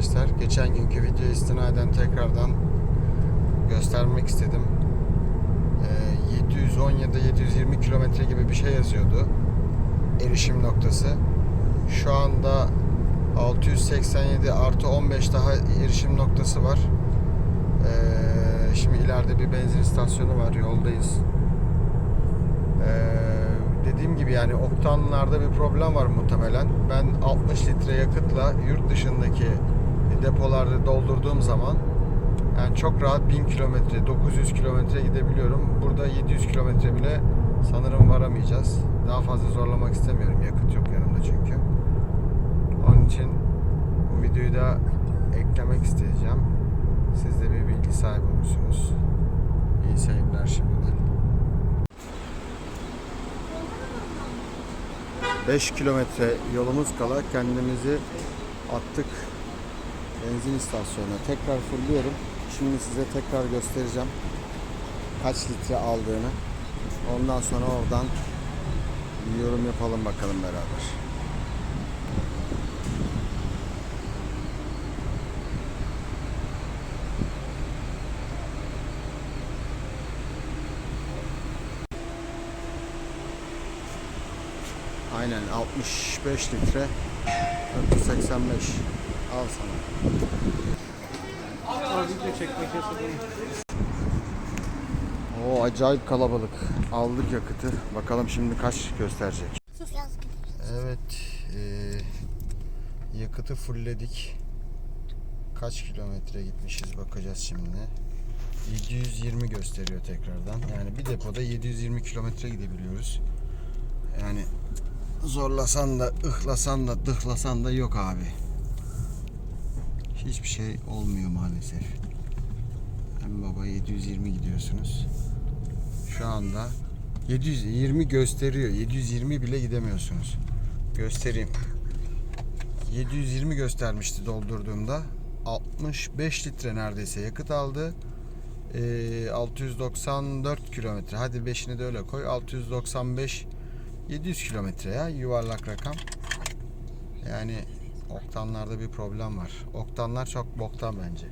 arkadaşlar. Geçen günkü video istinaden tekrardan göstermek istedim. Ee, 710 ya da 720 kilometre gibi bir şey yazıyordu. Erişim noktası. Şu anda 687 artı 15 daha erişim noktası var. Ee, şimdi ileride bir benzin istasyonu var. Yoldayız. Ee, dediğim gibi yani oktanlarda bir problem var muhtemelen. Ben 60 litre yakıtla yurt dışındaki depolarda doldurduğum zaman yani çok rahat 1000 kilometre, 900 kilometre gidebiliyorum. Burada 700 kilometre bile sanırım varamayacağız. Daha fazla zorlamak istemiyorum. Yakıt yok yanımda çünkü. Onun için bu videoyu da eklemek isteyeceğim. Siz de bir bilgi sahibi olursunuz. İyi seyirler şimdiden. 5 kilometre yolumuz kala kendimizi attık benzin istasyonuna. Tekrar fırlıyorum. Şimdi size tekrar göstereceğim kaç litre aldığını. Ondan sonra oradan bir yorum yapalım bakalım beraber. Aynen 65 litre 485 al sana. Video çekmek. O acayip kalabalık. Aldık yakıtı. Bakalım şimdi kaç gösterecek. Evet. eee, yakıtı fullledik. Kaç kilometre gitmişiz bakacağız şimdi. 720 gösteriyor tekrardan. Yani bir depoda 720 kilometre gidebiliyoruz. Yani zorlasan da, ıhlasan da, dıhlasan da yok abi. Hiçbir şey olmuyor maalesef. Hem baba 720 gidiyorsunuz. Şu anda 720 gösteriyor. 720 bile gidemiyorsunuz. Göstereyim. 720 göstermişti doldurduğumda. 65 litre neredeyse yakıt aldı. Ee, 694 kilometre. Hadi 5'ini de öyle koy. 695 700 kilometre ya yuvarlak rakam. Yani oktanlarda bir problem var. Oktanlar çok boktan bence.